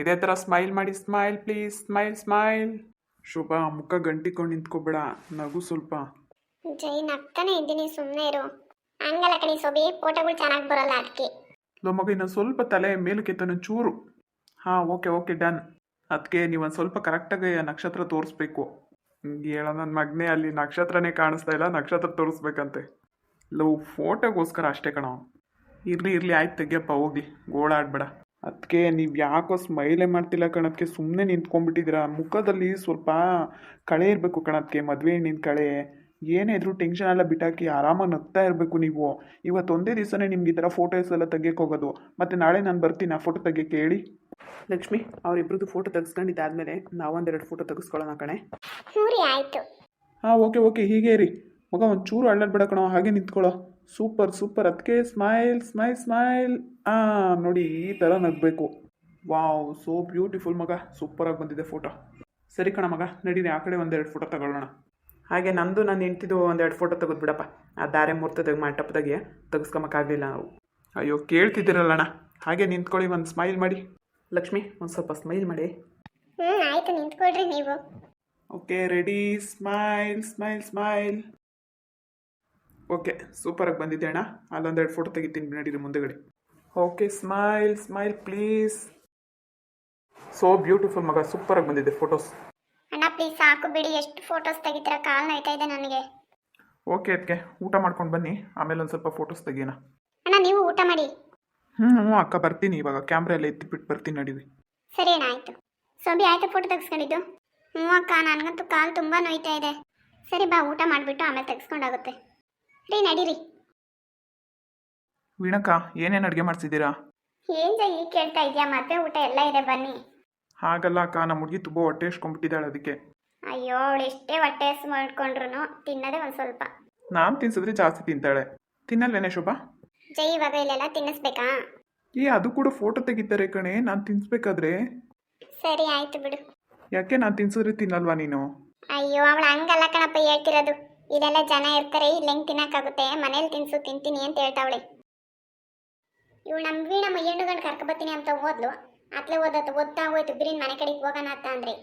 ಇದೇ ಥರ ಸ್ಮೈಲ್ ಮಾಡಿ ಸ್ಮೈಲ್ ಪ್ಲೀಸ್ ಸ್ಮೈಲ್ ಸ್ಮೈಲ್ ಶುಭ ಮುಖ ಗಂಟಿಕೊಂಡು ನಿಂತ್ಕೊಬೇಡ ನಗು ಸ್ವಲ್ಪ. ಜೈ ನಗ್ತಾನೆ ಇದ್ದೀನಿ ಸುಮ್ಮನೆ ಇರು. ಹಂಗಲ್ಲ ಕಣಿ ಸೊಬಿ ಫೋಟೋಗಳು ಚೆನ್ನಾಗಿ ಬರಲ್ಲ ಅದಕ್ಕೆ ಲೋ ಮಗ ಇನ್ನೊಂದು ಸ್ವಲ್ಪ ತಲೆ ಮೇಲಕ್ಕೆ ಎತ್ತನ ಚೂರು. ಹಾಂ ಓಕೆ ಓಕೆ ಡನ್ ಅದಕ್ಕೆ ನೀವೊಂದು ಸ್ವಲ್ಪ ಕರೆಕ್ಟಾಗಿ ನಕ್ಷತ್ರ ತೋರಿಸ್ಬೇಕು. ಹೇಳ ನನ್ನ ಮಗನೇ ಅಲ್ಲಿ ನಕ್ಷತ್ರನೇ ಕಾಣಿಸ್ತಾ ಇಲ್ಲ ನಕ್ಷತ್ರ ತೋರಿಸ್ಬೇಕಂತೆ. ಲೋ ಫೋಟೋಗೋಸ್ಕರ ಅಷ್ಟೇ ಕಣ. ಇರಲಿ ಇರಲಿ ಆಯ್ತು ತೆಗಿಯಪ್ಪ ಹೋಗಿ. ಗೋಳಾಡ್ಬೇಡ. ಅದಕ್ಕೆ ನೀವು ಯಾಕೋ ಸ್ಮೈಲೇ ಮಾಡ್ತಿಲ್ಲ ಕಣಕ್ಕೆ ಸುಮ್ಮನೆ ನಿಂತ್ಕೊಂಡ್ಬಿಟ್ಟಿದ್ದೀರಾ? ಮುಖದಲ್ಲಿ ಸ್ವಲ್ಪ ಕಳೆ ಇರಬೇಕು ಕಣಕ್ಕೆ ಮದುವೆ ಹೆಣ್ಣಿನ ಕಳೆ. ಏನೇ ಇದ್ರೂ ಟೆನ್ಷನ್ ಎಲ್ಲ ಬಿಟ್ಟಾಕಿ ಆರಾಮಾಗಿ ನಗ್ತಾ ಇರಬೇಕು ನೀವು. ಇವತ್ತು ಒಂದೇ ದಿವಸನೇ ನಿಮ್ಗೆ ಈ ಥರ ಫೋಟೋಸ್ ಎಲ್ಲ ತೆಗಿಯಕ್ಕೆ ಹೋಗೋದು. ಮತ್ತು ನಾಳೆ ನಾನು ಬರ್ತೀನಿ ಆ ಫೋಟೋ ತೆಗಿಯೋಕ್ಕೆ ಹೇಳಿ. ಲಕ್ಷ್ಮಿ ಅವರಿಬ್ರದ್ದು ಫೋಟೋ ತೆಗೆಸ್ಕೊಂಡಿದ್ದಾದ್ಮೇಲೆ ನಾವೊಂದೆರಡು ಫೋಟೋ ತೆಗೆಸ್ಕೊಳ್ಳೋಣ ಕಣೆ. ಹ್ಞೂ ರೀ ಆಯಿತು. ಹಾಂ ಓಕೆ ಓಕೆ ಹೀಗೆ ರೀ ಮಗ ಒಂದು ಚೂರು ಅಳ್ಳಾಡ್ಬೇಡ ಕಣೋ ಹಾಗೆ ನಿಂತ್ಕೊಳ್ಳೋ. Super super. ಅದಕ್ಕೆ ಸ್ಮೈಲ್ ಸ್ಮೈಲ್ ಸ್ಮೈಲ್. ಹಾಂ ನೋಡಿ ಈ ಥರ ನಗಬೇಕು. ವಾವ್ ಸೋ ಬ್ಯೂಟಿಫುಲ್ ಮಗ. ಸೂಪರಾಗಿ ಬಂದಿದೆ ಫೋಟೋ. ಸರಿ ಕಣ ಮಗ ನಡೀರಿ ಆ ಕಡೆ ಒಂದೆರಡು ಫೋಟೋ ತಗೊಳ್ಳೋಣ. ಹಾಗೆ ನಂದು ನಾನು ನಿಂತಿದ್ದು ಒಂದೆರಡು ಫೋಟೋ ತೆಗೆದು ಬಿಡಪ್ಪ. ಆ ದಾರೆ ಮುಹೂರ್ತದಾಗ ಮಂಟಪದಾಗೆ ತೆಗೆಸ್ಕೊಂಬಕ್ಕಾಗಲಿಲ್ಲ ನಾವು. ಅಯ್ಯೋ ಕೇಳ್ತಿದ್ದೀರಲ್ಲಣ್ಣ ಹಾಗೆ ನಿಂತ್ಕೊಳ್ಳಿ ಒಂದು ಸ್ಮೈಲ್ ಮಾಡಿ. ಲಕ್ಷ್ಮಿ ಒಂದು ಸ್ವಲ್ಪ ಸ್ಮೈಲ್ ಮಾಡಿ. ಹ್ಞೂ ಆಯಿತು ನಿಂತ್ಕೊಳ್ರಿ ನೀವು. Okay ready. Smile smile smile. Okay ಸೂಪರಾಗಿ ಬಂದಿದೆ ಅಣ್ಣ. ಅಲ್ಲೊಂದೆರಡು ಫೋಟೋ ತೆಗಿತೀನಿ ನಡೀರಿ ಮುಂದೆಗಡೆ. Okay smile smile please so beautiful ಮಗ ಸೂಪರಾಗಿ ಬಂದಿದೆ ಫೋಟೋಸ್ ಅಣ್ಣ ಪ್ಲೀಸ್ ಸಾಕು ಬಿಡಿ ಎಷ್ಟು ಫೋಟೋಸ್ ತೆಗಿತೀರಾ? ಕಾಲ್ ನೋಯ್ತಾ ಇದೆ ನನಗೆ. ಓಕೆ ಅದಕ್ಕೆ ಊಟ ಮಾಡ್ಕೊಂಡು ಬನ್ನಿ ಆಮೇಲೆ ಒಂದು ಸ್ವಲ್ಪ ಫೋಟೋಸ್ ತೆಗಿಯೋಣ. ಅಣ್ಣ ನೀವು ಊಟ ಮಾಡಿ. ಹ್ಞೂ ಹ್ಞೂ ಅಕ್ಕ ಬರ್ತೀನಿ ಇವಾಗ ಕ್ಯಾಮ್ರಾ ಎಲ್ಲ ಎತ್ತಿಬಿಟ್ಟು ಬರ್ತೀನಿ ನಡೀವಿ ಸರಿ ಅಣ್ಣ ಆಯಿತು. ಸೋಬಿ ಆಯಿತು ಫೋಟೋ ತೆಗೆಸ್ಕೊಂಡಿದ್ದು? ಹ್ಞೂ ಅಕ್ಕ ನನಗಂತೂ ಕಾಲು ತುಂಬ ನೋಯ್ತಾ ಇದೆ. ಸರಿ ಬಾ ಊಟ ಮಾಡಿಬಿಟ್ಟು ಆಮೇಲೆ ತೆಗೆಸ್ಕೊಂಡಾಗುತ್ತೆ. ರೀ ನಡೀರಿ. ವೀಣಕ್ಕ ಏನೇನು ಅಡುಗೆ ಮಾಡ್ತಿದ್ದೀರಾ ಏನ್ ಜೈ ಕೇಳ್ತಾ ಇದೆಯಾ? ಮತ್ತೆ ಊಟ ಎಲ್ಲ ಇದೆ ಬನ್ನಿ. ಹಾಗಲ್ಲ ಅಕ್ಕ ನಮ್ಮ ಹುಡುಗಿ ತುಂಬ ಹೊಟ್ಟೆ ಇಸ್ಕೊಂಡ್ಬಿಟ್ಟಿದ್ದಾಳೆ ಅದಕ್ಕೆ. ಅಯ್ಯೋ ಅವಳು ಎಷ್ಟೇ ಹೊಟ್ಟೆ ಹಸು ಮಾಡ್ಕೊಂಡ್ರು ತಿನ್ನೋದೇ ಒಂದು ಸ್ವಲ್ಪ. ನಾನು ತಿನ್ಸಿದ್ರೆ ಜಾಸ್ತಿ ತಿಂತಾಳೆ. ತಿನ್ನಲ್ವೇನೆ ಶೋಭಾ? ಜೈ ಇವಾಗ ಇಲ್ಲೆಲ್ಲ ತಿನ್ನಿಸ್ಬೇಕಾ? ಏ ಅದು ಕೂಡ ಫೋಟೋ ತೆಗಿತಾರೆ ಕಣೆ ನಾನು ತಿನ್ಸ್ಬೇಕಾದ್ರೆ? ಸರಿ ಆಯ್ತು ಬಿಡು. ಯಾಕೆ ನಾನು ತಿನ್ಸಿದ್ರೆ ತಿನ್ನಲ್ವಾ ನೀನು? ಅಯ್ಯೋ ಅವಳು ಹಂಗಲ್ಲ ಕಣಪ್ಪ ಹೇಳ್ತಿರೋದು. ಇಲ್ಲೆಲ್ಲ ಜನ ಇರ್ತಾರೆ, ಇಲ್ಲಿ ಹೆಂಗೆ ತಿನ್ನಕ್ಕಾಗುತ್ತೆ? ಮನೇಲಿ ತಿನ್ಸು, ತಿಂತೀನಿ ಅಂತ ಹೇಳ್ತಾವಳೆ. ಇವಳು ನಮ್ಮ ವೀಣ ಹೆಣ್ಣು ಗಂಡು ಕರ್ಕೊಬತ್ತೀನಿ ಅಂತ ಓದ್ಲು. ಅತ್ಲೆ ಓದತ್ತು ಓದ್ತಾ ಹೋಯ್ತು. ಬಿರಿನ್ ಮನೆ ಕಡೆಗೆ ಹೋಗೋಣ ಅಂತ ಅಂದ್ರೆ.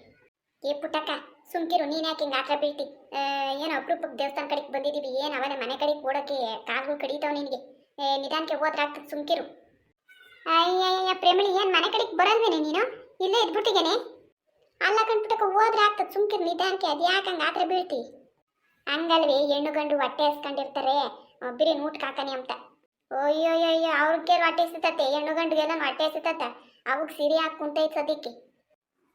ಏ ಪುಟ್ಟಕ್ಕ, ಸುಮ್ಕಿರು, ನೀನು ಯಾಕೆ ಹಿಂಗೆ ಆತ್ರ ಬೀಳ್ತಿ? ಏನು ಅಪರೂಪಕ್ಕೆ ದೇವಸ್ಥಾನ ಕಡೆಗೆ ಬಂದಿದ್ದೀವಿ. ಏನು ಅವನೇ ಮನೆ ಕಡೆಗೆ ಓಡೋಕೆ ಕಾಲ್ಗಳು ಕಡಿತಾವ ನಿನಗೆ? ನಿಧಾನಕ್ಕೆ ಹೋದ್ರೆ ಆಗ್ತದೆ ಸುಮ್ಕಿರು. ಅಯ್ಯಯ್ಯ ಪ್ರೇಮಳಿ, ಏನು ಮನೆ ಕಡೆಗೆ ಬರಲ್ವೇನೆ ನೀನು? ಇಲ್ಲೇ ಇದ್ಬಿಟ್ಟಿಗೇನೆ ಅಲ್ಲ ಕಣ್ಬಿಟ್ಟಕ್ಕೆ ಹೋದ್ರೆ ಆಗ್ತದೆ ಸುಮ್ಕಿರು ನಿಧಾನಕ್ಕೆ ಅದು ಯಾಕೆ ಹಂಗೆ ಆತ್ರ ಬೀಳ್ತಿ? ಹಂಗಲ್ವೇ ಹೆಣ್ಣು ಗಂಡು ಹೊಟ್ಟೆ ಹಸ್ಕೊಂಡಿರ್ತಾರೆ. ಬರೀ ಊಟ ಕಾಕನಿ ಅಂತ. ಅಯ್ಯೋಯ್ಯೋ ಅವ್ರಿಗೆ ಹೊಟ್ಟೆ ಎಸಿತತೆ ಹೆಣ್ಣು ಗಂಡಿಗೆಲ್ಲ ಹೊಟ್ಟೆ ಎಸಿತತೆ ಅವಕ್ಕೆ ಸಿರಿ ಹಾಕಿ ಕುಂತೈತೆ ಸದ್ಯಕ್ಕೆ.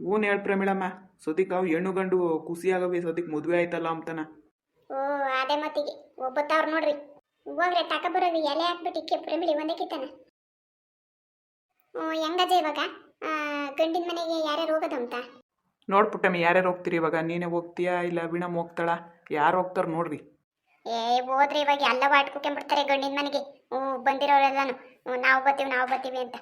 ಊನ್ ಹೇಳ್ ಪ್ರೇಮಿಳಮ್ಮ ಸದ್ಯಕ್ಕೆ ಅವು ಹೆಣ್ಣು ಗಂಡು ಖುಷಿಯಾಗವಿ ಸದ್ಯಕ್ಕೆ ಮದುವೆ ಆಯ್ತಲ್ಲ ಅಂತನ. ಓ ಅದೇ ಮತ್ತಿಗೆ ಒಬ್ಬತ್ತವ್ರು ನೋಡ್ರಿ. ಹೋಗ್ರೆ ತಕ ಬರೋದು ಎಲೆ ಹಾಕ್ಬಿಟ್ಟಿಕ್ಕೆ ಪ್ರಮಿಳಿ ಒಂದೇ ಕಿತ್ತನ ಓ ಹೆಂಗಜ ಇವಾಗ? ಗಂಡಿನ ಮನೆಗೆ ಯಾರ್ಯಾರು ಹೋಗೋದು ಅಂತ? ನೋಡ್ ಪುಟ್ಟಮ್ಮ ಯಾರ್ಯಾರು ಹೋಗ್ತೀರಿ ಇವಾಗ? ನೀನೇ ಹೋಗ್ತೀಯಾ ಇಲ್ಲ ವೀಣಮ್ಮ ಹೋಗ್ತಾಳ? ಯಾರು ಹೋಗ್ತಾರ ನೋಡ್ರಿ. ಏ ಹೋದ್ರೆ ಇವಾಗ ಎಲ್ಲ ಬಾಟ್ಕೊಂಡ್ಬಿಡ್ತಾರೆ ಗಂಡಿನ ಮನೆಗೆ. ಹ್ಞೂ ಬಂದಿರೋರೆಲ್ಲಾನು. ನಾವು ಬರ್ತೀವಿ ನಾವು ಬರ್ತೀವಿ ಅಂತ.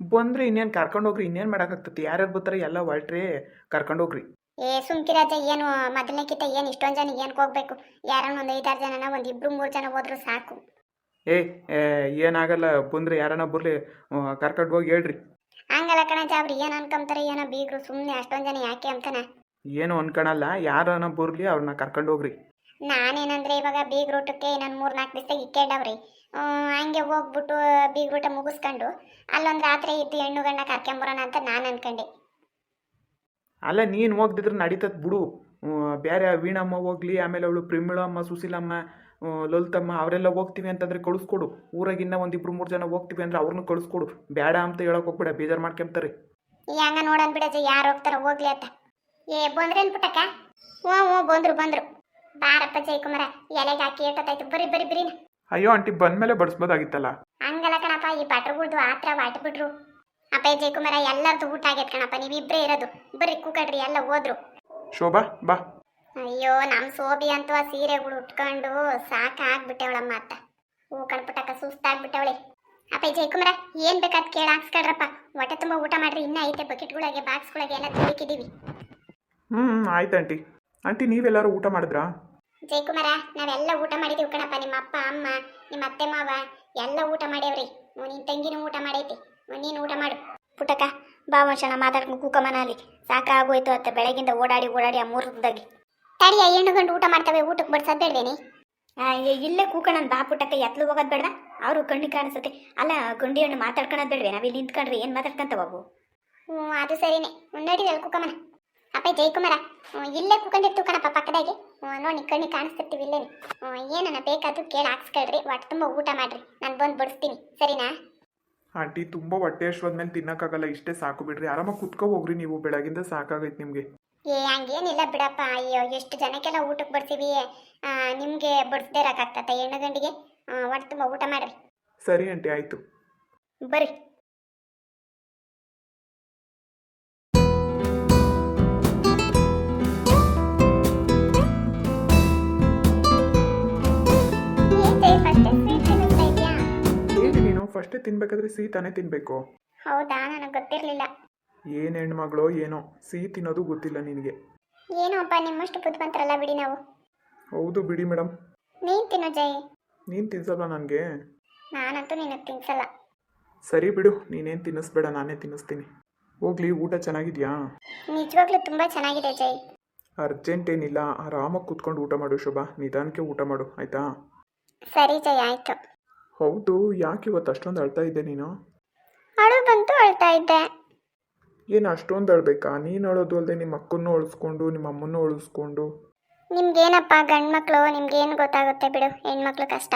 ಬಂದ್ರೆ ಇನ್ನೇನು ಕರ್ಕೊಂಡು ಹೋಗ್ರಿ ಇನ್ನೇನು ಮಾಡೋಕ್ಕಾಗ್ತೈತಿ? ಯಾರ್ಯಾರು ಬರ್ತಾರೆ ಎಲ್ಲ ಹೊರಟ್ರಿ ಕರ್ಕೊಂಡು ಹೋಗ್ರಿ. ಏ ಸುಮ್ಕಿರಾಜ ಏನು ಮೊದಲನೇಕಿತ ಏನು ಇಷ್ಟೊಂದು ಜನ ಏನು ಹೋಗ್ಬೇಕು ಯಾರನ್ನ ಒಂದು ಐದಾರು ಜನನ ಒಂದು ಇಬ್ರು ಮೂರು ಜನ ಹೋದ್ರು ಸಾಕು. ಏ ಏ, ಏನಾಗಲ್ಲ ಬಂದ್ರೆ ಯಾರನ್ನ ಬರ್ಲಿ ಕರ್ಕೊಂಡು ಹೋಗಿ ಹೇಳ್ರಿ. ಹಂಗಲ್ಲ ಕಣ ಜಾಬ್ರಿ ಏನು ಅನ್ಕೊಂತಾರೆ ಏನೋ ಬೀಗ್ರು ಸುಮ್ಮನೆ ಅಷ್ಟೊಂದು ಜನ ಯಾಕೆ ಅಂತಾನೆ. ಏನು ಅನ್ಕೊಳಲ್ಲ ಯಾರನ್ನ ಬರ್ಲಿ ಅವ್ರನ್ನ ಕರ್ಕೊಂಡು ಹೋಗ್ರಿ. ನಾನೇನಂದ್ರೆ ಇವಾಗ ಬೀಗ್ ರೂಟಕ್ಕೆ ಇನ್ನೊಂದು ಮೂರು ನಾಲ್ಕು ದಿವಸ ಇಕ್ಕೇಡವ್ರಿ ಹಂಗೆ ಹೋಗ್ಬಿಟ್ಟು ಬೀಗ್ ರೂಟ ಮುಗಿಸ್ಕೊಂಡು ಅಲ್ಲೊಂದು ರಾತ್ರಿ ಇದ್ದು ಹೆಣ್ಣು ಗಂಡ ಕರ್ಕೊಂಬರೋಣ ಅಂತ ನಾನು ಅನ್ಕೊಂಡೆ. ಅಲ್ಲ ನೀನು ಹೋಗ್ದಿದ್ರೆ ನಡೀತದ್ ಬಿಡು. ಬೇರೆ ವೀಣಮ್ಮ ಹೋಗ್ಲಿ ಆಮೇಲೆ ಅವಳು ಪ್ರಿಮಿಳಮ್ಮ ಸುಶೀಲಮ್ಮ ಲಲಿತಮ್ಮ ಅವರೆಲ್ಲ ಹೋಗ್ತೀವಿ ಅಂತಂದ್ರೆ ಕಳಿಸ್ಕೊಡು. ಊರಾಗಿನ್ನ ಒಂದಿಬ್ರು ಮೂರು ಜನ ಹೋಗ್ತೀವಿ ಅಂದ್ರೆ ಅವ್ರನ್ನೂ ಕಳಿಸ್ಕೊಡು. ಬೇಡ ಅಂತ ಹೇಳೋಕೆ ಹೋಗ್ಬೇಡ ಬೇಜಾರು ಮಾಡ್ಕೊಂತಾರೆ. ಹಂಗ ನೋಡನ್ ಬಿಡಜ ಯಾರು ಹೋಗ್ತಾರ ಹೋಗ್ಲಿ ಅಂತ. ಏ ಬಂದ್ರೆ ಪುಟ್ಟಕ್ಕ? ಓ ಓ ಬಂದ್ರು ಬಂದ್ರು. ಬಾರಪ್ಪ ಜಯಕುಮಾರ ಎಲೆಗೆ ಹಾಕಿ ಏಟತ್ತಾಯ್ತು ಬರಿ ಬರಿ ಬರೀ ಅಯ್ಯೋ ಆಂಟಿ ಬಂದ್ಮೇಲೆ ಬಡಿಸ್ಬೋದಾಗಿತ್ತಲ್ಲ? ಹಂಗಲ್ಲ ಕಣಪ್ಪ ಈ ಭಟ್ರುಗಳ್ದು ಆತ್ರ ಬಿಟ್ರು. ಅಪ್ಪ ಜಯಕುಮಾರ ಎಲ್ಲರದು ಊಟ ಆಗೈತೆ ಕಣಪ್ಪ ನೀವಿಬ್ರೇ ಇರೋದು. ಬರೀ ಕೂಕಡ್ರಿ ಎಲ್ಲ ಹೋದ್ರು. ಶೋಭಾ ಬಾ. ಅಯ್ಯೋ ನಮ್ಮ ಸೋಬಿ ಅಂತೂ ಆ ಸೀರೆಗಳು ಉಟ್ಕೊಂಡು ಸಾಕಾಗ್ಬಿಟ್ಟವಳಮ್ಮ ಅತ್ತ. ಹೂ ಕಣ್ಪುಟ್ಟಕ್ಕ ಸುಸ್ತಾಗ್ಬಿಟ್ಟವಳೆ. ಅಪ್ಪ ಜಯಕುಮಾರ ಏನ್ ಬೇಕಾದ್ ಕೇಳಿ ಹಾಕ್ಸ್ಕೊಳ್ರಪ್ಪ. ಹೊಟ್ಟೆ ತುಂಬ ಊಟ ಮಾಡ್ರಿ ಇನ್ನೂ ಐತೆ ಬಕೆಟ್ಗಳಿಗೆ ಬಾಕ್ಸ್ಗಳಿಗೆ ಎಲ್ಲ ತುಂಬಿಕಿದೀವಿ ಹ್ಞೂ ಆಯ್ತು ಆಂಟಿ. ಆಂಟಿ ನೀವೆಲ್ಲರೂ ಊಟ ಮಾಡಿದ್ರಾ? ಜಯಕುಮಾರ ನಾವೆಲ್ಲ ಊಟ ಮಾಡಿದೀವಿ ಕಣಪ್ಪ ನಿಮ್ಮ ಅಪ್ಪ ಅಮ್ಮ ನಿಮ್ಮ ಅತ್ತೆ ಮಾವ. ಎಲ್ಲ ಊಟ ಮಾಡ್ಯಾವ್ರಿ. ನಿನ್ ತಂಗಿನೂ ಊಟ ಮಾಡೈತಿ. ನೀನು ಊಟ ಮಾಡು. ಪುಟಕ ಬಾ ಮನುಷ್ಯನ ಮಾತಾಡ್ಕೊಂಡು ಕೂಕಮನ ಅಲ್ಲಿ ಸಾಕಾಗೋಯ್ತು ಅತ್ತ ಬೆಳಗಿಂದ ಓಡಾಡಿ ಓಡಾಡಿ ಆ ಮೂರದಾಗಿ ತಡಿಯ ಹೆಣ್ಣು ಗಂಡು ಊಟ ಮಾಡ್ತವೆ ಊಟಕ್ಕೆ ಬಡ್ಸೋದು ಬೇಡವೇನಿ ಇಲ್ಲೇ ಕೂಕಣ ಬಾ ಪುಟ್ಟಕ್ಕೆ ಎತ್ಲು ಹೋಗೋದು ಬೇಡ ಅವರು ಕಣ್ಣಿಗೆ ಕಾಣಿಸುತ್ತೆ. ಅಲ್ಲ ಗಂಡಿ ಹಣ್ಣು ಮಾತಾಡ್ಕೊಳೋದು ಬೇಡವೆ ನಾವಿಲ್ಲಿ ನಿಂತ್ಕೊಂಡ್ರೆ ಏನು ಮಾತಾಡ್ಕೊಂತ ಬಾಬು ಹ್ಞೂ ಅದು ಸರಿನೇ. ಮುನ್ನಡಿ ಕುಕ್ಕಮ್ಮನ ಅಪ್ಪ ಜಯಕುಮಾರ ಹ್ಞೂ ಇಲ್ಲೇ ಕೂಕೊಂಡಿರ್ತು ಕಣಪ್ಪ ಪಕ್ಕದಾಗೆ. ನೋಡಿ ಕಣ್ಣಿಗೆ ಕಾಣಿಸ್ತಿರ್ತೀವಿ ಇಲ್ಲೇನೆ. ಹ್ಞೂ ಏನನ್ನ ಬೇಕಾದ್ರೂ ಕೇಳಿ ಹಾಕ್ಸ್ಕೊಳ್ರಿ. ಒಟ್ಟು ತುಂಬ ಊಟ ಮಾಡ್ರಿ. ನಾನು ಬಂದು ಬಡಿಸ್ತೀನಿ. ಸರಿನಾ? ಆಂಟಿ ತುಂಬ ಹೊಟ್ಟೆ ಅಷ್ಟೋದ್ಮೇಲೆ ತಿನ್ನಕ್ಕಾಗಲ್ಲ. ಇಷ್ಟೇ ಸಾಕು ಬಿಡ್ರಿ. ಆರಾಮಾಗಿ ಕುತ್ಕೋ ಹೋಗ್ರಿ ನೀವು. ಬೆಳಗಿಂದ ಸಾಕಾಗೈತೆ ನಿಮಗೆ. ಏ ಹಂಗೇನಿಲ್ಲ ಬಿಡಪ್ಪ. ಅಯ್ಯೋ ಎಷ್ಟು ಜನಕ್ಕೆಲ್ಲ ಊಟಕ್ಕೆ ಬರ್ತೀವಿ ನಿಮಗೆ ಬಡಿಸ್ದೇ ಇರೋಕ್ಕಾಗ್ತತೆ ಹೆಣ್ಣು ಗಂಡಿಗೆ? ಒಟ್ಟು ತುಂಬ ಊಟ ಮಾಡ್ರಿ. ಸರಿ ಆಂಟಿ ಆಯಿತು. ಬರ್ರಿ. ಫಸ್ಟೇ ತಿನ್ಬೇಕಾದ್ರೆ ಸಿಹಿ ತಾನೇ ತಿನ್ನಬೇಕು ಹೌದಾ? ನನಗೆ ಗೊತ್ತಿರಲಿಲ್ಲ. ಏನು ಹೆಣ್ಮಗಳೋ ಏನೋ ಸಿಹಿ ತಿನ್ನೋದು ಗೊತ್ತಿಲ್ಲ ನಿನಗೆ. ಏನೋ ಅಪ್ಪ ನಿಮ್ಮಷ್ಟು ಬುದ್ಧಿವಂತರಲ್ಲ ಬಿಡಿ ನಾವು. ಹೌದು ಬಿಡಿ ಮೇಡಮ್ ನೀನು ತಿನ್ನೋ ಜೈ ನೀನು ತಿನ್ಸಲ್ಲ ನನಗೆ? ನಾನಂತೂ ನಿನಗೆ ತಿನ್ಸಲ್ಲ. ಸರಿ ಬಿಡು ನೀನೇನು ತಿನ್ನಿಸ್ಬೇಡ ನಾನೇ ತಿನ್ನಿಸ್ತೀನಿ. ಹೋಗ್ಲಿ ಊಟ ಚೆನ್ನಾಗಿದ್ಯಾ? ನಿಜವಾಗ್ಲೂ ತುಂಬ ಚೆನ್ನಾಗಿದೆ ಜೈ ಅರ್ಜೆಂಟ್ ಏನಿಲ್ಲ ಆರಾಮಾಗಿ ಕೂತ್ಕೊಂಡು ಊಟ ಮಾಡು ಶೋಭಾ ನಿಧಾನಕ್ಕೆ ಊಟ ಮಾಡು ಆಯ್ತಾ? ಸರಿ ಜೈ ಆಯ್ತು. ಹೌದು ಯಾಕೆ ಇವತ್ತು ಅಷ್ಟೊಂದು ಅಳ್ತಾ ಇದ್ದೆ ನೀನು? ಅಳು ಬಂತು ಅಳ್ತಾ ಇದ್ದೆ. ಏನು ಅಷ್ಟೊಂದು ಅಳ್ಬೇಕಾ ನೀನು ಅಳೋದು ಅಲ್ಲದೆ ನಿಮ್ಮ ಅಕ್ಕನೂ ಉಳಿಸ್ಕೊಂಡು ನಿಮ್ಮ ಅಮ್ಮನೂ ಉಳಿಸ್ಕೊಂಡು. ನಿಮ್ಗೇನಪ್ಪ ಗಂಡು ಮಕ್ಕಳು ನಿಮ್ಗೇನು ಗೊತ್ತಾಗುತ್ತೆ ಬಿಡು ಹೆಣ್ಮಕ್ಳು ಕಷ್ಟ.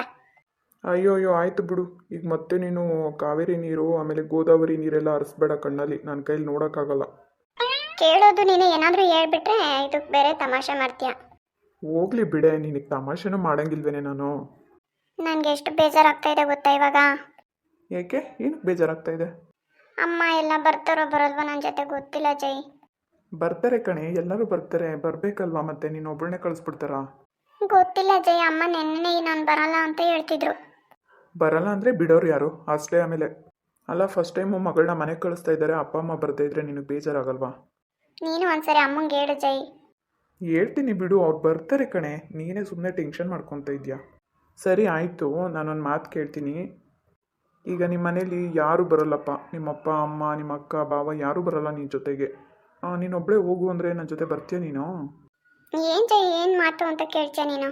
ಅಯ್ಯೋ ಅಯ್ಯೋ ಆಯಿತು ಬಿಡು. ಈಗ ಮತ್ತೆ ನೀನು ಕಾವೇರಿ ನೀರು ಆಮೇಲೆ ಗೋದಾವರಿ ನೀರೆಲ್ಲ ಹರಿಸ್ಬೇಡ ಕಣ್ಣಲ್ಲಿ. ನನ್ನ ಕೈಲಿ ನೋಡೋಕ್ಕಾಗಲ್ಲ. ಕೇಳೋದು ನೀನು ಏನಾದರೂ ಹೇಳ್ಬಿಟ್ರೆ ಇದು ಬೇರೆ ತಮಾಷೆ ಮಾಡ್ತೀಯ. ಹೋಗ್ಲಿ ಬಿಡೆ ನಿನಗೆ ತಮಾಷೆನೂ ಮಾಡಂಗಿಲ್ವೇನೆ ನಾನು? ನನಗೆ ಎಷ್ಟು ಬೇಜಾರಾಗ್ತಾ ಇದೆ ಗೊತ್ತಾ ಇವಾಗ? ಏಕೆ? ಏನಕ್ಕೆ ಬೇಜಾರಾಗ್ತಾ ಇದೆ? ಅಮ್ಮ ಎಲ್ಲ ಬರ್ತಾರೋ ಬರಲ್ವಾ ನನ್ನ ಜೊತೆ ಗೊತ್ತಿಲ್ಲ ಜೈ. ಬರ್ತಾರೆ ಕಣೆ ಎಲ್ಲರೂ ಬರ್ತಾರೆ ಬರಬೇಕಲ್ವಾ ಮತ್ತೆ? ನೀನು ಒಬ್ಬಳನ್ನೇ ಕಳಿಸ್ಬಿಡ್ತಾರಾ? ಗೊತ್ತಿಲ್ಲ ಜೈ ಅಮ್ಮ ನೆನ್ನೆ ನಾನು ಬರಲ್ಲ ಅಂತ ಹೇಳ್ತಿದ್ರು. ಬರಲ್ಲ ಅಂದರೆ ಬಿಡೋರು ಯಾರು? ಅಷ್ಟೇ ಆಮೇಲೆ. ಅಲ್ಲ ಫಸ್ಟ್ ಟೈಮ್ ಮಗಳನ್ನ ಮನೆಗೆ ಕಳಿಸ್ತಾ ಇದ್ದಾರೆ ಅಪ್ಪ ಅಮ್ಮ ಬರ್ತಾ ಇದ್ರೆ ನಿನಗೆ ಬೇಜಾರಾಗಲ್ವಾ? ನೀನು ಒಂದ್ಸರಿ ಅಮ್ಮಂಗೆ ಹೇಳು ಜೈ. ಹೇಳ್ತೀನಿ ಬಿಡು ಅವ್ರು ಬರ್ತಾರೆ ಕಣೆ. ನೀನೇ ಸುಮ್ಮನೆ ಟೆನ್ಷನ್ ಮಾಡ್ಕೊತ ಇದೆಯಾ ಸರಿ ಆಯಿತು ನಾನೊಂದು ಮಾತು ಕೇಳ್ತೀನಿ. ಈಗ ನಿಮ್ಮ ಮನೇಲಿ ಯಾರು ಬರಲ್ಲಪ್ಪ. ನಿಮ್ಮಪ್ಪ ಅಮ್ಮ ನಿಮ್ಮ ಅಕ್ಕ ಬಾವ ಯಾರೂ ಬರಲ್ಲ ನಿನ್ನ ಜೊತೆಗೆ. ನೀನೊಬ್ಬಳೇ ಹೋಗು ಅಂದರೆ ನನ್ನ ಜೊತೆ ಬರ್ತೀಯ ನೀನು? ಏನು ಜೈ ಏನು ಮಾತು ಅಂತ ಕೇಳ್ತೀಯ ನೀನು?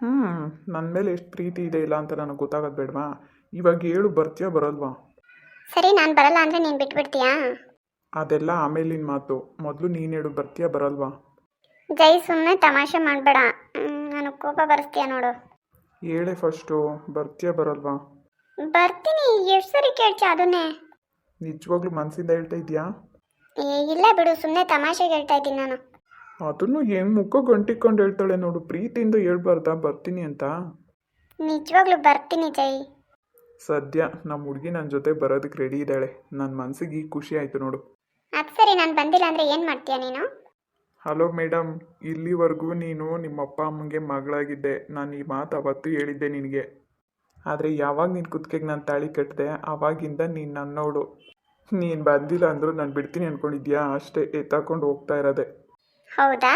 ಹ್ಞೂ ನನ್ನ ಮೇಲೆ ಎಷ್ಟು ಪ್ರೀತಿ ಇದೆ ಇಲ್ಲ ಅಂತ ನನಗೆ ಗೊತ್ತಾಗೋದು ಬೇಡವಾ? ಇವಾಗ ಹೇಳು ಬರ್ತೀಯಾ ಬರಲ್ವಾ? ಸರಿ ನಾನು ಬರಲ್ಲ ಅಂದ್ರೆ ನೀನು ಬಿಟ್ಬಿಡ್ತೀಯಾ? ಅದೆಲ್ಲ ಆಮೇಲಿನ ಮಾತು. ಮೊದಲು ನೀನು ಹೇಳು ಬರ್ತೀಯಾ ಬರಲ್ವಾ? ಜೈ ಸುಮ್ಮನೆ ತಮಾಷೆ ಮಾಡಬೇಡ. ನಾನು ಕೋಪ ಬರ್ತೀಯ ನೋಡು. ಹೇಳೇ ಫಸ್ಟು ಬರ್ತೀಯಾ ಬರಲ್ವಾ? ಬರ್ತೀನಿ ಎಷ್ಟು ಸರಿ ಕೇಳ್ತೀಯ ಅದನ್ನೇ? ನಿಜವಾಗ್ಲೂ ಮನಸ್ಸಿಂದ ಹೇಳ್ತಾ ಇದೆಯಾ ಏ ಇಲ್ಲ ಬಿಡು ಸುಮ್ಮನೆ ತಮಾಷೆ ಹೇಳ್ತಾ ಇದ್ದೀನಿ ನಾನು. ಅದನ್ನು ಹೆಂಗ್ ಮುಖ ಗಂಟಿಕೊಂಡು ಹೇಳ್ತಾಳೆ ನೋಡು ಪ್ರೀತಿಯಿಂದ ಹೇಳ್ಬಾರ್ದಾ ಬರ್ತೀನಿ ಅಂತ? ನಿಜವಾಗ್ಲೂ ಬರ್ತೀನಿ ಜೈ. ಸದ್ಯ ನಮ್ಮ ಹುಡುಗಿ ನನ್ನ ಜೊತೆ ಬರೋದಕ್ಕೆ ರೆಡಿ ಇದ್ದಾಳೆ. ನನ್ನ ಮನಸ್ಸಿಗೆ ಈಗ ಖುಷಿ ಆಯಿತು ನೋಡು. ಅದು ಸರಿ ನಾನು ಬಂದಿಲ್ಲ ಅಂದರೆ ಏನು ಮಾಡ್ತೀಯ ನೀನು? ಹಲೋ ಮೇಡಮ್ ಇಲ್ಲಿವರೆಗೂ ನೀನು ನಿಮ್ಮ ಅಪ್ಪ ಅಮ್ಮಂಗೆ ಮಗಳಾಗಿದ್ದೆ. ನಾನು ಈ ಮಾತು ಅವತ್ತು ಹೇಳಿದ್ದೆ ನಿನಗೆ. ಆದರೆ ಯಾವಾಗ ನೀನು ಕುತ್ತಿಗೆಗೆ ನಾನು ತಾಳಿ ಕಟ್ಟಿದೆ ಆವಾಗಿಂದ ನೀನು ನನ್ನ ನೋಡು. ನೀನು ಬಂದಿಲ್ಲ ಅಂದರೂ ನಾನು ಬಿಡ್ತೀನಿ ಅಂದ್ಕೊಂಡಿದ್ಯಾ ಅಷ್ಟೇ ಎತ್ತಾಕೊಂಡು ಹೋಗ್ತಾ ಇರೋದೆ. ಹೌದಾ?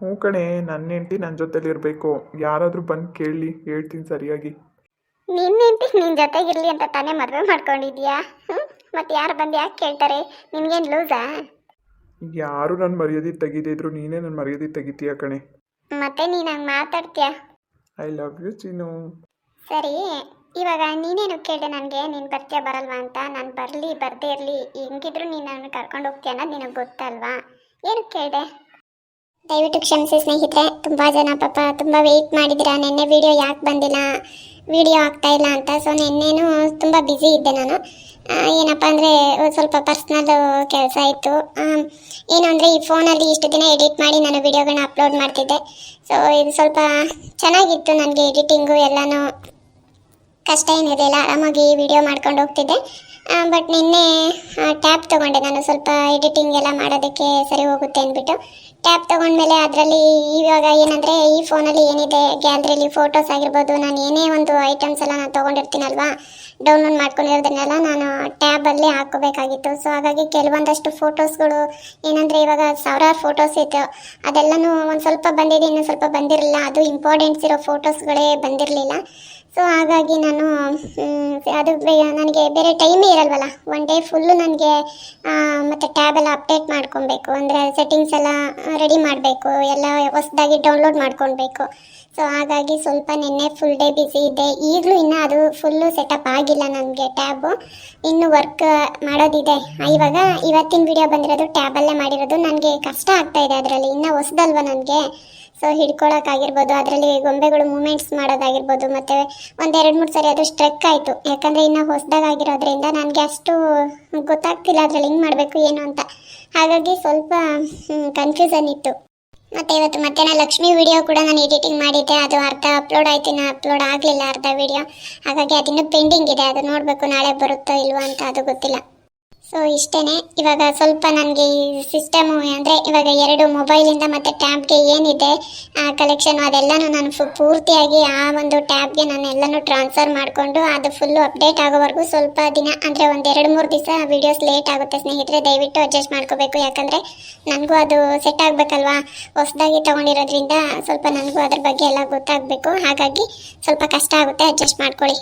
ಹ್ಞೂ ಕಣೆ ನನ್ನ ಹೆಂಡತಿ ನನ್ನ ಜೊತೆಲಿ ಇರಬೇಕು. ಯಾರಾದರೂ ಬಂದು ಕೇಳಲಿ ಹೇಳ್ತೀನಿ ಸರಿಯಾಗಿ. ನಿನ್ನ ಹೆಂಡತಿ ನಿನ್ನ ಜೊತೆಗಿರಲಿ ಅಂತ ತಾನೇ ಮದುವೆ ಮಾಡ್ಕೊಂಡಿದ್ಯಾ? ಮತ್ತೆ ಯಾರು ಬಂದು ಯಾಕೆ ಕೇಳ್ತಾರೆ? ನಿನ್ಗೇನು ಲೂಸಾ? ಯಾರು ನನ್ನ ಮರ್ಯಾದೆ ತೆಗಿದಿದ್ರು ನೀನೇ ನನ್ನ ಮರ್ಯಾದೆ ತೆಗಿತೀಯ ಕಣೆ? ಮತ್ತೆ ನೀನು ಹಂಗೆ ಮಾತಾಡ್ತೀಯ? ಐ ಲವ್ ಯು ಚೀನು ಸರಿ, ಇವಾಗ ನೀನೇನು ಕೇಳಿದೆ ನನಗೆ? ನೀನು ಬರ್ತೀಯ ಬರಲ್ವಾ ಅಂತ? ನಾನು ಬರಲಿ, ಬರದೇ ಇರಲಿ. ಹೆಂಗಿದ್ರು ನೀನು ನನ್ನ ಕರ್ಕೊಂಡು ಹೋಗ್ತೀಯ ಅನ್ನೋದು ನಿನಗೆ ಗೊತ್ತಲ್ವಾ? ಏನು ಕೇಳಿದೆ? ದಯವಿಟ್ಟು ಕ್ಷಮಿಸಿ ಸ್ನೇಹಿತರೆ, ತುಂಬ ಜನ ಪಾಪ ತುಂಬ ವೆಯ್ಟ್ ಮಾಡಿದ್ದೀರಾ. ನಿನ್ನೆ ವಿಡಿಯೋ ಯಾಕೆ ಬಂದಿಲ್ಲ? ವಿಡಿಯೋ ಆಗ್ತಾ ಇಲ್ಲ ಅಂತ. ಸೊ ನಿನ್ನೆನೂ ತುಂಬ ಬ್ಯುಸಿ ಇದ್ದೆ ನಾನು. ಏನಪ್ಪ ಅಂದರೆ ಸ್ವಲ್ಪ ಪರ್ಸ್ನಲ್ ಕೆಲಸ ಇತ್ತು. ಏನು ಅಂದರೆ, ಈ ಫೋನಲ್ಲಿ ಇಷ್ಟು ದಿನ ಎಡಿಟ್ ಮಾಡಿ ನಾನು ವಿಡಿಯೋಗಳನ್ನ ಅಪ್ಲೋಡ್ ಮಾಡ್ತಿದ್ದೆ. ಸೊ ಇದು ಸ್ವಲ್ಪ ಚೆನ್ನಾಗಿತ್ತು ನನಗೆ ಎಡಿಟಿಂಗು ಎಲ್ಲನೂ. ಕಷ್ಟ ಏನಿರಲಿಲ್ಲ ಆರಾಮಾಗಿ ವಿಡಿಯೋ ಮಾಡ್ಕೊಂಡು ಹೋಗ್ತಿದ್ದೆ. ಬಟ್ ನಿನ್ನೆ ಟ್ಯಾಬ್ ತೊಗೊಂಡೆ ನಾನು, ಸ್ವಲ್ಪ ಎಡಿಟಿಂಗ್ ಎಲ್ಲ ಮಾಡೋದಕ್ಕೆ ಸರಿ ಹೋಗುತ್ತೆ ಅಂದ್ಬಿಟ್ಟು. ಟ್ಯಾಬ್ ತೊಗೊಂಡ್ಮೇಲೆ ಅದರಲ್ಲಿ ಇವಾಗ ಏನಂದರೆ, ಈ ಫೋನಲ್ಲಿ ಏನಿದೆ ಗ್ಯಾಲರಿಲಿ ಫೋಟೋಸ್ ಆಗಿರ್ಬೋದು, ನಾನು ಏನೇ ಒಂದು ಐಟಮ್ಸ್ ಎಲ್ಲ ನಾನು ತೊಗೊಂಡಿರ್ತೀನಲ್ವಾ ಡೌನ್ಲೋಡ್ ಮಾಡ್ಕೊಂಡಿರೋದನ್ನೆಲ್ಲ ನಾನು ಟ್ಯಾಬಲ್ಲಿ ಹಾಕೋಬೇಕಾಗಿತ್ತು ಸೊ ಹಾಗಾಗಿ ಕೆಲವೊಂದಷ್ಟು ಫೋಟೋಸ್ಗಳು ಏನಂದರೆ ಇವಾಗ ಸಾವಿರಾರು ಫೋಟೋಸ್ ಇತ್ತು. ಅದೆಲ್ಲನೂ ಒಂದು ಸ್ವಲ್ಪ ಬಂದಿದೆ ಇನ್ನು ಸ್ವಲ್ಪ ಬಂದಿರಲಿಲ್ಲ. ಅದು ಇಂಪಾರ್ಟೆಂಟ್ಸ್ ಇರೋ ಫೋಟೋಸ್ಗಳೇ ಬಂದಿರಲಿಲ್ಲ. ಸೊ ಹಾಗಾಗಿ ನಾನು ಅದು ನನಗೆ ಬೇರೆ ಟೈಮೇ ಇರಲ್ವಲ್ಲ. ಒನ್ ಡೇ ಫುಲ್ಲು ನನಗೆ ಮತ್ತು ಟ್ಯಾಬ್ ಎಲ್ಲ ಅಪ್ಡೇಟ್ ಮಾಡ್ಕೊಬೇಕು. ಅಂದರೆ ಸೆಟ್ಟಿಂಗ್ಸ್ ಎಲ್ಲ ರೆಡಿ ಮಾಡಬೇಕು. ಎಲ್ಲ ಹೊಸದಾಗಿ ಡೌನ್ಲೋಡ್ ಮಾಡ್ಕೊಳ್ಬೇಕು. ಸೊ ಹಾಗಾಗಿ ಸ್ವಲ್ಪ ನಿನ್ನೆ ಫುಲ್ ಡೇ ಬ್ಯುಸಿ ಇದ್ದೆ. ಈಗಲೂ ಇನ್ನೂ ಅದು ಫುಲ್ಲು ಸೆಟಪ್ ಆಗಿಲ್ಲ ನನಗೆ ಟ್ಯಾಬು ಇನ್ನು ವರ್ಕ್ ಮಾಡೋದಿದೆ. ಇವಾಗ ಇವತ್ತಿನ ವಿಡಿಯೋ ಬಂದಿರೋದು ಟ್ಯಾಬಲ್ಲೇ ಮಾಡಿರೋದು. ನನಗೆ ಕಷ್ಟ ಆಗ್ತಾಯಿದೆ ಇದೆ ಅದರಲ್ಲಿ. ಇನ್ನೂ ಹೊಸದಲ್ವ ನನಗೆ? ಸೊ ಹಿಡ್ಕೊಳಕ್ಕಾಗಿರ್ಬೋದು. ಅದರಲ್ಲಿ ಗೊಂಬೆಗಳು ಮೂಮೆಂಟ್ಸ್ ಮಾಡೋದಾಗಿರ್ಬೋದು. ಮತ್ತು ಒಂದೆರಡು ಮೂರು ಸರಿ ಅದು ಸ್ಟ್ರೆಕ್ ಆಯಿತು. ಯಾಕಂದರೆ ಇನ್ನು ಹೊಸದಾಗಿರೋದ್ರಿಂದ ನನಗೆ ಅಷ್ಟು ಗೊತ್ತಾಗ್ತಿಲ್ಲ ಅದರಲ್ಲಿ ಹಿಂಗೆ ಮಾಡಬೇಕು, ಏನು ಅಂತ. ಹಾಗಾಗಿ ಸ್ವಲ್ಪ ಕನ್ಫ್ಯೂಸನ್ ಇತ್ತು. ಮತ್ತು ಇವತ್ತು ಮಧ್ಯಾಹ್ನ ಲಕ್ಷ್ಮಿ ವಿಡಿಯೋ ಕೂಡ ನಾನು ಎಡಿಟಿಂಗ್ ಮಾಡಿದ್ದೆ. ಅದು ಅರ್ಧ ಅಪ್ಲೋಡ್ ಆಯ್ತು. ಅಪ್ಲೋಡ್ ಆಗಲಿಲ್ಲ ಅರ್ಧ ವಿಡಿಯೋ ಹಾಗಾಗಿ ಅದಿನ್ನೂ ಪೆಂಡಿಂಗ್ ಇದೆ. ಅದು ನೋಡಬೇಕು ನಾಳೆ ಬರುತ್ತೋ ಇಲ್ವೋ ಅಂತ ಅದು ಗೊತ್ತಿಲ್ಲ. ಸೊ ಇಷ್ಟೇ ಇವಾಗ ಸ್ವಲ್ಪ ನನಗೆ ಈ ಸಿಸ್ಟಮು ಅಂದರೆ ಇವಾಗ ಎರಡು ಮೊಬೈಲಿಂದ ಮತ್ತು ಟ್ಯಾಬ್ಗೆ ಏನಿದೆ, ಆ ಕಲೆಕ್ಷನ್ ಅದೆಲ್ಲನೂ ನಾನು ಫು ಪೂರ್ತಿಯಾಗಿ ಆ ಒಂದು ಟ್ಯಾಬ್ಗೆ ನಾನು ಎಲ್ಲನೂ ಟ್ರಾನ್ಸ್ಫರ್ ಮಾಡಿಕೊಂಡು ಅದು ಫುಲ್ಲು ಅಪ್ಡೇಟ್ ಆಗೋವರೆಗೂ ಸ್ವಲ್ಪ ದಿನ, ಅಂದರೆ ಒಂದು ಎರಡು ಮೂರು ದಿವಸ ವೀಡಿಯೋಸ್ ಲೇಟ್ ಆಗುತ್ತೆ ಸ್ನೇಹಿತರೆ. ದಯವಿಟ್ಟು ಅಡ್ಜಸ್ಟ್ ಮಾಡ್ಕೋಬೇಕು. ಯಾಕಂದರೆ ನನಗೂ ಅದು ಸೆಟ್ ಆಗಬೇಕಲ್ವಾ? ಹೊಸದಾಗಿ ತೊಗೊಂಡಿರೋದ್ರಿಂದ ಸ್ವಲ್ಪ ನನಗೂ ಅದ್ರ ಬಗ್ಗೆ ಎಲ್ಲ ಗೊತ್ತಾಗಬೇಕು. ಹಾಗಾಗಿ ಸ್ವಲ್ಪ ಕಷ್ಟ ಆಗುತ್ತೆ. ಅಡ್ಜಸ್ಟ್ ಮಾಡ್ಕೊಳ್ಳಿ.